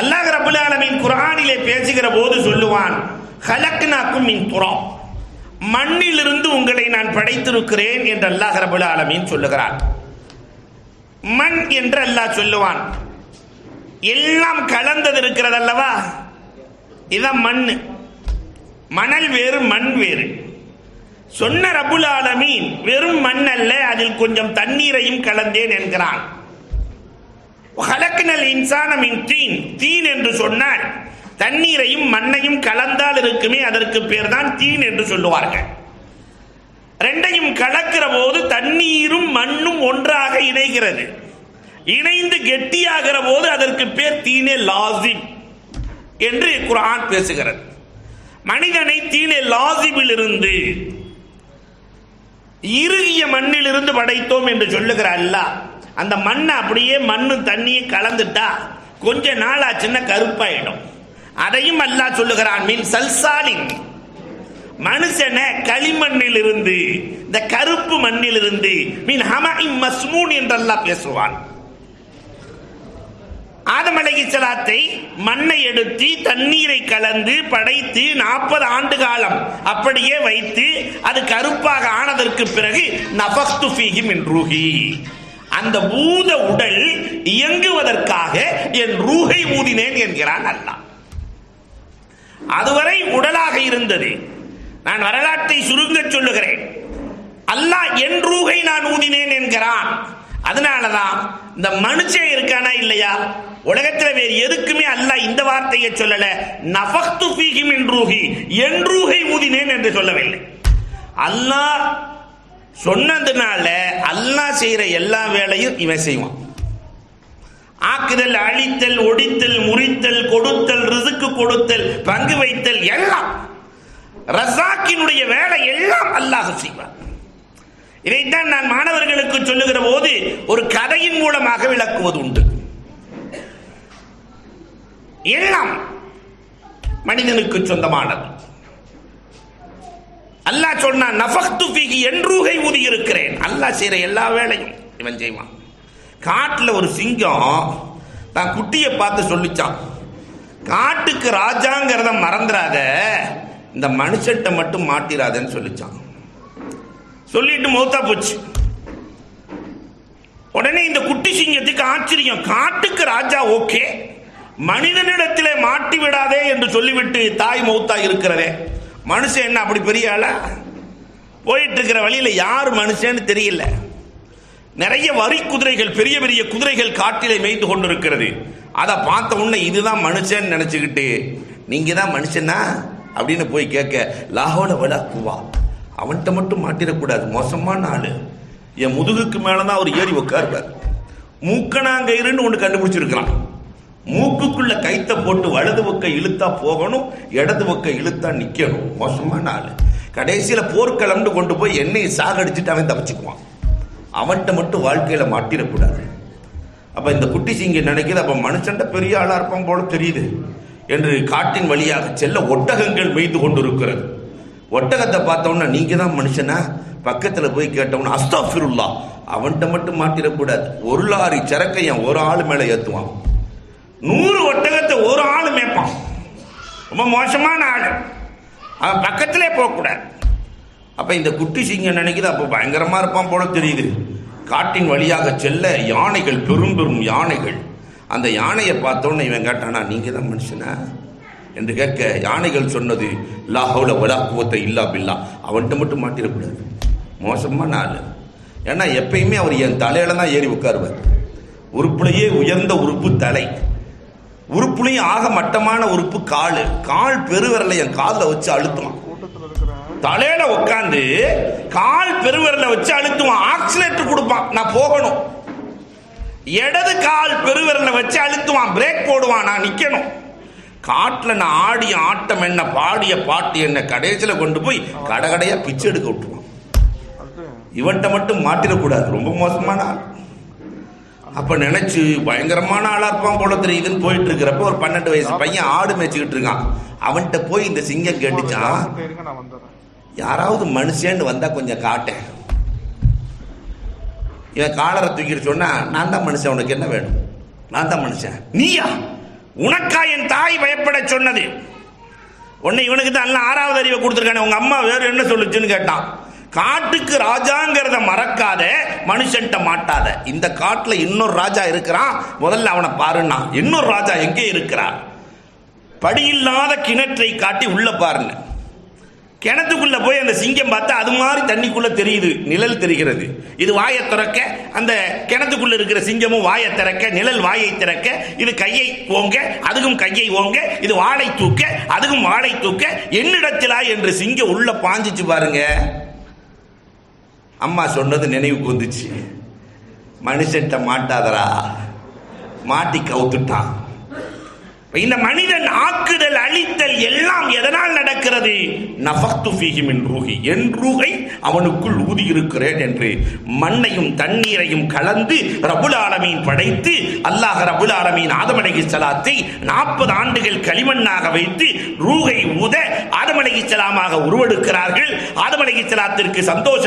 அல்லாஹ் ரபுல் ஆலமின் குரானிலே பேசுகிற போது சொல்லுவான் ஹலக்னாக்கும் மின் துராப் மண்ணிலிருந்து உங்களை நான் படைத்திருக்கிறேன் என்று அல்லாஹ் ரபுல் ஆலமீன் சொல்லுகிறான். மண் என்று அல்லாஹ் சொல்லுவான். எல்லாம் கலந்தது இருக்கிறது அல்லவா? இதான் மண் மணல் வேறு மண் வேறு. சொன்ன ரபுல் ஆலமீன் வெறும் மண் அல்ல அதில் கொஞ்சம் தண்ணீரையும் கலந்தேன் என்கிறான். ஹலக்னல் இன்சானமின் தீன் தீன் என்று சொன்னால் தண்ணீரையும் மண்ணையும் கலந்தால் இருக்குமே அதற்கு பேர் தான் தீன் என்று சொல்லுவார்கள். ரெண்டையும் கலக்கிற போது தண்ணீரும் மண்ணும் ஒன்றாக இணைகிறது. இணைந்து கெட்டியாகிற போது அதற்கு பேர் தீனே லாசிம் என்று குரான் பேசுகிறது. மனிதனை தீனே லாசிமில் இருந்து இறுகிய மண்ணில் இருந்து படைத்தோம் என்று சொல்லுகிற அல்லாஹ் அந்த மண்ணை அப்படியே மண்ணும் தண்ணியும் கலந்துட்டா கொஞ்ச நாள் ஆச்சுன்னா கருப்பாயிடும். அதையும் அல்லாஹ் சொல்லுகிறான் மீன் சல்சாலின். மனுஷனை களிமண்ணில் இருந்து இந்த கருப்பு மண்ணில் இருந்து மீன் ஹமாய் மஸ்மூன் என்றெல்லாம் பேசுவான். ஆதம் சலாத்தை மண்ணை எடுத்து தண்ணீரை கலந்து படைத்து நாற்பது ஆண்டு காலம் அப்படியே வைத்து அது கருப்பாக ஆனதற்கு பிறகு நபஸ்து ஃபீஹி ரூஹி. அந்த பூத உடல் இயங்குவதற்காக என் ரூகை ஊதினேன் என்கிறான் அல்லாஹ். அதுவரை உடலாக இருந்தது. நான் வரலாற்றை சுருங்க சொல்லுகிறேன். அல்லாஹ் என் ரூகை நான் ஊதினேன் என்கிறான். அதனாலதான் இந்த மனுஷன் இருக்கானா இல்லையா? உலகத்துல வேறு எதுக்குமே அல்லாஹ் இந்த வார்த்தையை சொல்லல. நஃபக்து ஃபீஹி மின் ரூஹி. என் ரூஹை ஊதினேன் என்று சொல்லவில்லை. அல்லாஹ் சொன்னதுனால அல்லாஹ் செய்யற எல்லா வேலையும் இவன் செய்வான். ஆக்குதல் அழித்தல் ஒடித்தல் முறித்தல் கொடுத்தல் ரிசுக்கு கொடுத்தல் பங்கு வைத்தல் எல்லாம் ரசாக்கினுடைய வேலை எல்லாம் அல்லாஹ் செய்வான். இதைத்தான் நான் மாணவர்களுக்கு சொல்லுகிற போது ஒரு கதையின் மூலமாக விளக்குவது உண்டு. எல்லாம் மனிதனுக்கு சொந்தமானது. அல்லாஹ் சொன்னான் நஃபக்து ஃபீஹி என்றூகை ஊதி இருக்கிறேன் அல்லாஹ் செய்யற எல்லா வேலையும் இவன் செய்வான். காட்டுல ஒரு சிங்கம் தான் குட்டியை பார்த்து சொல்லிச்சான் காட்டுக்கு ராஜாங்கிறத மறந்துடாத இந்த மனுஷட்ட மட்டும் மாட்டிராதன்னு சொல்லிச்சான். சொல்லிட்டு மௌத்தா போச்சு. உடனே இந்த குட்டி சிங்கத்துக்கு ஆச்சரியம் காட்டுக்கு ராஜா ஓகே மனிதனிடத்திலே மாட்டி விடாதே என்று சொல்லிவிட்டு தாய் மௌத்தா இருக்கிறதே. மனுஷன் என்ன அப்படி பெரிய ஆளா? போயிட்டு இருக்கிற வழியில யார் மனுஷன்னு தெரியல. நிறைய வரி குதிரைகள் பெரிய பெரிய குதிரைகள் காட்டிலே மேய்த்து கொண்டிருக்கிறது. அதை பார்த்த உடனே இதுதான் மனுஷன் நினைச்சுக்கிட்டு நீங்க தான் மனுஷனா? அப்படின்னு போய் கேட்க லாகோல வடா குவா. அவன்கிட்ட மட்டும் மாட்டிடக்கூடாது. மோசமான ஆளு. என் முதுகுக்கு மேலதான் அவர் ஏறி உட்காருவார் மூக்கணாங்கயிறுன்னு ஒன்று கண்டுபிடிச்சிருக்கிறான். மூக்குக்குள்ள கைத்த போட்டு வலது பக்கம் இழுத்தா போகணும் இடது பக்கம் இழுத்தா நிக்கணும். மோசமான ஆளு. கடைசியில போர்க்களம்னு கொண்டு போய் எண்ணெயை சாகடிச்சுட்டு அவன் தப்பிச்சுக்குவான். அவன்கிட்ட மட்டும் வாழ்க்கையில மாட்டிடக்கூடாது. அப்ப இந்த குட்டி சிங்கி நினைக்குது அப்ப மனுஷன்ட்ட பெரிய ஆளா இருப்பான் போல தெரியுது. என்று காட்டின் வழியாக செல்ல ஒட்டகங்கள் மேய்ந்து கொண்டிருக்கிறது. ஒட்டகத்தை பார்த்தோன்னா நீங்க தான் மனுஷனா? பக்கத்துல போய் கேட்டவன அஸ்தாஃபிருல்லா. அவன்கிட்ட மட்டும் மாட்டிடக்கூடாது. ஒரு லாரி சரக்கையன் ஒரு ஆள் மேல ஏத்துவான். நூறு ஒட்டகத்தை ஒரு ஆள் மேய்ப்பான். ரொம்ப மோசமான ஆள். அவன் பக்கத்திலே போகக்கூடாது. அப்போ இந்த குட்டி சிங்கம் நினைக்குது அப்போ பயங்கரமாக இருப்பான் போல தெரியுது. காட்டின் வழியாக செல்ல யானைகள் பெரும் பெரும் யானைகள். அந்த யானையை பார்த்தோன்னே இவன் கேட்டானா நீங்கள் தான் மனுஷனா? என்று கேட்க யானைகள் சொன்னது லாஹவுல வலாக்குவத்தை இல்லா பில்லா. அவன்கிட்ட மட்டும் மாட்டிடக்கூடாது. மோசமான ஆள். ஏன்னா எப்பயுமே அவர் என் தலையில தான் ஏறி உட்காருவார். உறுப்புலையே உயர்ந்த உறுப்பு தலை. உறுப்புலையும் ஆக மட்டமான உறுப்பு காலு. கால் பெருவிரலை என் காலில் வச்சு அழுத்தலாம். தலையில உட்காந்து கால் பெருவிரல வச்சு அழுத்துவான். ஆக்சிலேட்டர் கொடுப்பான். நான் போகணும். இடது கால் பெருவிரல வச்சு அழுத்துவான். பிரேக் போடுவான். நான் நிக்கணும். காட்டுல நான் ஆடிய ஆட்டம் என்ன பாடிய பாட்டு என்ன கடைசியில கொண்டு போய் கடகடையா பிச்சை எடுக்க விட்டுருவான். இவன்கிட்ட மட்டும் மாட்டிடக்கூடாது. ரொம்ப மோசமான ஆள். அப்ப நினைச்சு பயங்கரமான ஆளா இருப்பான் போல தெரியுதுன்னு போயிட்டு இருக்கிறப்ப ஒரு பன்னெண்டு வயசு பையன் ஆடு மேய்ச்சிக்கிட்டு இருக்கான். அவன்கிட்ட போய் இந்த சிங்கம் கேட்டுச்சான் யாராவது மனுஷன்னு வந்தா கொஞ்சம் காட்டேன். இவன் காலரை தூக்கிட்டு சொன்னா நான் தான் மனுஷன் உனக்கு என்ன வேணும்? நான் தான் மனுஷன். நீயா? உனக்கா என் தாய் பயப்பட சொன்னது. உன்னை இவனுக்கு தான் எல்லாம் ஆறாவது அறிவை கொடுத்துருக்கானே உங்க அம்மா வேற என்ன சொல்லுச்சுன்னு கேட்டான். காட்டுக்கு ராஜாங்கிறத மறக்காத மனுஷன்ட்ட மாட்டாத. இந்த காட்டுல இன்னொரு ராஜா இருக்கிறான். முதல்ல அவனை பாருன்னா இன்னொரு ராஜா எங்கே இருக்கிறான் படியில்லாத கிணற்றை காட்டி உள்ள பாருங்க. கிணத்துக்குள்ள போய் அந்த சிங்கம் பார்த்தா அது மாதிரி தண்ணிக்குள்ள தெரியுது. நிழல் தெரிகிறது. இது வாயை திறக்க அந்த கிணத்துக்குள்ள இருக்கிற சிங்கமும் வாயை திறக்க நிழல் வாயை திறக்க இது கையை ஓங்க அதுக்கும் கையை ஓங்க இது வாழை தூக்க அதுக்கும் வாழை தூக்க என்னிடத்திலா என்று சிங்கம் உள்ள பாஞ்சிச்சு பாருங்க. அம்மா சொன்னது நினைவுக்கு வந்துச்சு மனுஷன்ட்ட மாட்டாதரா மாட்டி கவுத்துட்டான் இந்த மனிதன் ஆக்குதல் அழித்தல் எல்லாம் எதனால் நடக்கிறது? நஃபக்து ஃபீஹி ரூஹி. என் ரூகை அவனுக்குள் ஊதி இருக்கிறேன் என்று மண்ணையும் தண்ணீரையும் கலந்து ரபுல் ஆலமீன் படைத்து அல்லாஹ் ரபுல் ஆலமீன் ஆதம் சலாத்தை நாற்பது ஆண்டுகள் களிமண்ணாக வைத்து ரூகை ஊத ஆதம் சலாமாக உருவெடுக்கிறார்கள். ஆதம் சலாத்திற்கு சந்தோஷம்